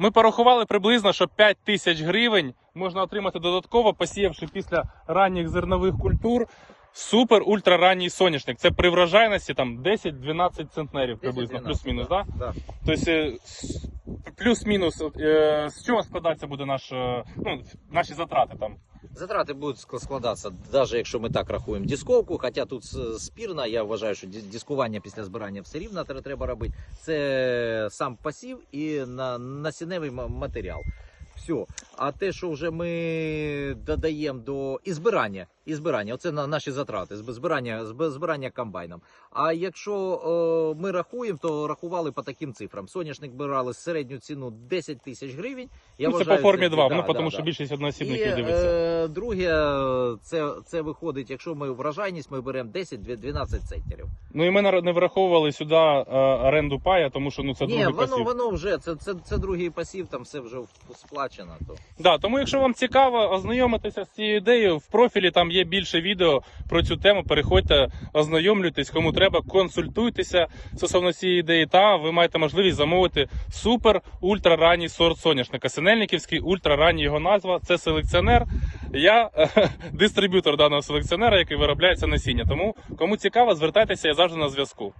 Ми порахували приблизно, що 5 тисяч гривень можна отримати додатково, посіявши після ранніх зернових культур супер ультраранній соняшник. Це при врожайності там 10-12 центнерів приблизно, плюс-мінус. Да? Да. Тобто е, плюс-мінус, е, з чого складатися буде наш, е, ну, наші затрати там? Затрати будуть складатися, навіть якщо ми так рахуємо дисковку, хоча тут спірна, я вважаю, що дискування після збирання все рівно треба робити. Це сам пасів і на, насінневий матеріал. Все. А те, що вже ми додаємо до і збирання, і збирання, оце на наші затрати, зб- збирання, зб- збирання комбайном. А якщо о, ми рахуємо, то рахували по таким цифрам. Соняшник брали середню ціну 10 тисяч гривень. Я ну, це вважаю, по формі 2, да, ну, да, тому да. що більшість одноосібників дивиться. е, друге, е, це, це виходить, якщо ми врожайність, ми беремо 10-12 центнерів. Ну і ми не враховували сюди е, оренду пая, тому що ну, це Ні, другий воно, пасів. воно вже, це, це, це другий пасів, там все вже сплачено. То. Да, тому якщо вам цікаво ознайомитися з цією ідеєю, в профілі там є більше відео про цю тему. Переходьте, ознайомлюйтесь, кому треба, консультуйтеся стосовно цієї ідеї. Та ви маєте можливість замовити супер ультраранній сорт соняшника. Синельниківський ультраранній його назва. Це селекціонер. Я е, дистриб'ютор даного селекціонера, який виробляє це насіння. Тому кому цікаво, звертайтеся, я завжди на зв'язку.